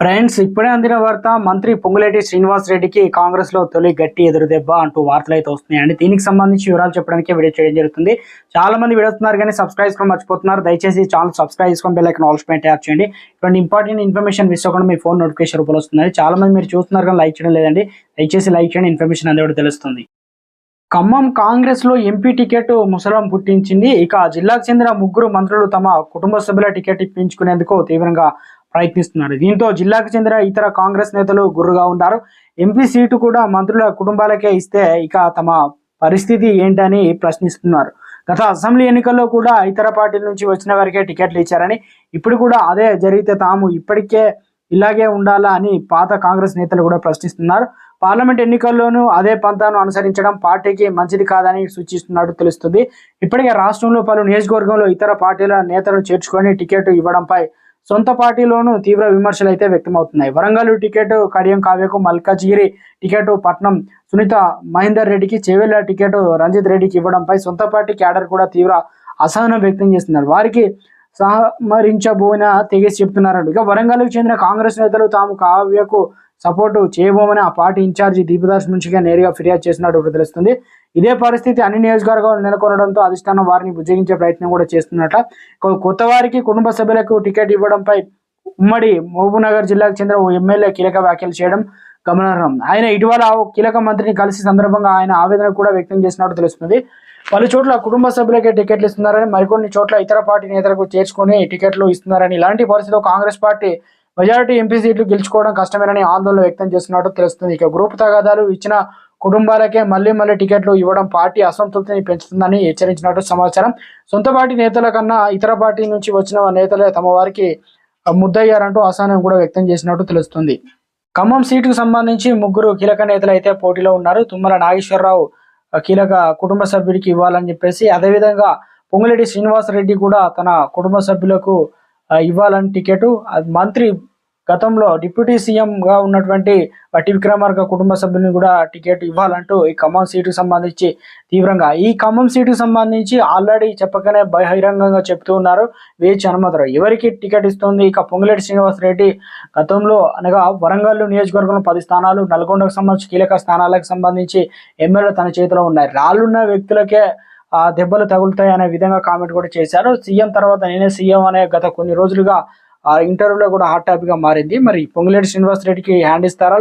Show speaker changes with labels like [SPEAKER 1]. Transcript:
[SPEAKER 1] Friends ఇప్పుడే అందిన వార్త మంత్రి పొంగులేటి శ్రీనివాస్ రెడ్డికి కాంగ్రెస్లో తొలి గట్టి ఎదురుదెబ్బ అంటూ వార్తలు అయితే వస్తున్నాయండి. దీనికి సంబంధించి వివరాలు చెప్పడానికి వీడియో చేయడం జరుగుతుంది. చాలా మంది విడుతున్నారు కానీ సబ్స్క్రైబ్ చేసుకోవడం మర్చిపోతున్నారు. దయచేసి ఛానల్ సబ్స్క్రైబ్ చేసుకొని బెల్ ఐకన్ ఆల్స్ పైన ట్యాప్ చేయండి. ఇటువంటి ఇంపార్టెంట్ ఇన్ఫర్మేషన్ మిస్ అవ్వకుండా మీ ఫోన్ నోటిఫికేషన్ రూపంలో వస్తుంది చాలా మంది మీరు చూస్తున్నారు కానీ లైక్ చేయడం లేదండి. దయచేసి లైక్ చేయండి. ఇన్ఫర్మేషన్ అందేవాడు తెలుస్తుంది. ఖమ్మం కాంగ్రెస్లో ఎంపీ టికెట్ ముసలం పుట్టించింది. ఇక జిల్లాకు చెందిన ముగ్గురు మంత్రులు తమ కుటుంబ సభ్యుల టికెట్ ఇప్పించుకునేందుకు తీవ్రంగా ప్రయత్నిస్తున్నారు. దీంతో జిల్లాకు చెందిన ఇతర కాంగ్రెస్ నేతలు గుర్రుగా ఉన్నారు. ఎంపీ సీటు కూడా మంత్రుల కుటుంబాలకే ఇస్తే ఇక తమ పరిస్థితి ఏంటని ప్రశ్నిస్తున్నారు. గత అసెంబ్లీ ఎన్నికల్లో కూడా ఇతర పార్టీల నుంచి వచ్చిన వారికే టికెట్లు ఇచ్చారని ఇప్పుడు కూడా అదే జరిగితే తాము ఇప్పటికే ఇలాగే ఉండాలా అని పాత కాంగ్రెస్ నేతలు కూడా ప్రశ్నిస్తున్నారు. పార్లమెంట్ ఎన్నికల్లోనూ అదే పంతాను అనుసరించడం పార్టీకి మంచిది కాదని సూచిస్తున్నట్టు తెలుస్తుంది. ఇప్పటికే రాష్ట్రంలో పలు నియోజకవర్గంలో ఇతర పార్టీల నేతలను చేర్చుకొని టికెట్ ఇవ్వడంపై సొంత పార్టీలోనూ తీవ్ర విమర్శలు అయితే వ్యక్తమవుతున్నాయి. వరంగల్ టికెట్ కడియం కావ్యకు మల్కాజ్గిరి టికెట్ పట్నం సునీత మహేందర్ రెడ్డికి చేవెళ్ళ టికెట్ రంజిత్ రెడ్డికి ఇవ్వడంపై సొంత పార్టీ క్యాడర్ కూడా తీవ్ర అసహనం వ్యక్తం చేస్తున్నారు. వారికి సహమరించబోయిన తెగేసి చెప్తున్నారు ఇక వరంగల్కి చెందిన కాంగ్రెస్ నేతలు తాము కావ్యకు సపోర్టు చేయబోమని ఆ పార్టీ ఇన్ఛార్జి దీపదాస్ నుంచిగా నేరుగా ఫిర్యాదు చేసినట్టు తెలుస్తుంది. ఇదే పరిస్థితి అన్ని నియోజకవర్గాలు నెలకొనడంతో అధిష్టానం వారిని బుజ్జగించే ప్రయత్నం కూడా చేస్తున్నట కొత్త వారికి కుటుంబ సభ్యులకు టికెట్ ఇవ్వడంపై ఉమ్మడి మహబూబ్నగర్ జిల్లాకు చెందిన ఓ ఎమ్మెల్యే కీలక వ్యాఖ్యలు చేయడం గమనార్హం. ఆయన ఇటీవల ఓ కీలక మంత్రిని కలిసి సందర్భంగా ఆయన ఆవేదన కూడా వ్యక్తం చేసినట్టు తెలుస్తుంది. పలు చోట్ల కుటుంబ సభ్యులకే టికెట్లు ఇస్తున్నారని మరికొన్ని చోట్ల ఇతర పార్టీ నేతలకు చేర్చుకొని టికెట్లు ఇస్తున్నారని ఇలాంటి పరిస్థితిలో కాంగ్రెస్ పార్టీ మెజారిటీ ఎంపీ సీట్లు గెలుచుకోవడం కష్టమేనని ఆందోళన వ్యక్తం చేస్తున్నట్టు తెలుస్తుంది. ఇక గ్రూప్ తగాదాలు ఇచ్చిన కుటుంబాలకే మళ్ళీ మళ్ళీ టికెట్లు ఇవ్వడం పార్టీ అసంతృప్తిని పెంచుతుందని హెచ్చరించినట్టు సమాచారం. సొంత పార్టీ నేతల కన్నా ఇతర పార్టీ నుంచి వచ్చిన నేతలే తమ వారికి ముద్దయ్యారంటూ అసహనం కూడా వ్యక్తం చేసినట్టు తెలుస్తుంది. ఖమ్మం సీటుకు సంబంధించి ముగ్గురు కీలక నేతలు అయితే పోటీలో ఉన్నారు. తుమ్మల నాగేశ్వరరావు కీలక కుటుంబ సభ్యుడికి ఇవ్వాలని చెప్పేసి అదేవిధంగా పొంగులేటి శ్రీనివాస్ రెడ్డి కూడా తన కుటుంబ సభ్యులకు ఇవ్వాలని టికెట్. మంత్రి గతంలో డిప్యూటీ సీఎంగా ఉన్నటువంటి వట్టి విక్రమార్క కుటుంబ సభ్యుని కూడా టికెట్ ఇవ్వాలంటూ ఈ ఖమ్మం సీటుకు సంబంధించి తీవ్రంగా. ఈ ఖమ్మం సీటుకు సంబంధించి ఆల్రెడీ చెప్పకనే బహిరంగంగా చెప్తూ ఉన్నారు వేచి హనుమంతరావు. ఎవరికి టికెట్ ఇస్తుంది? ఇక పొంగులేటి శ్రీనివాస్ రెడ్డి గతంలో అనగా వరంగల్ నియోజకవర్గంలో పది స్థానాలు నల్గొండకు సంబంధించి కీలక స్థానాలకు సంబంధించి ఎమ్మెల్యే తన చేతిలో ఉన్నాయి. రాళ్ళున్న వ్యక్తులకే దెబ్బలు తగులుతాయి అనే విధంగా కామెంట్ కూడా చేశారు. సీఎం తర్వాత నేనే సీఎం అనే గత కొన్ని రోజులుగా ఆ ఇంటర్వ్యూలో కూడా హాట్ టాపిక్గా మారింది. మరి పొంగులేటి శ్రీనివాస్ రెడ్డికి హ్యాండ్ ఇస్తారా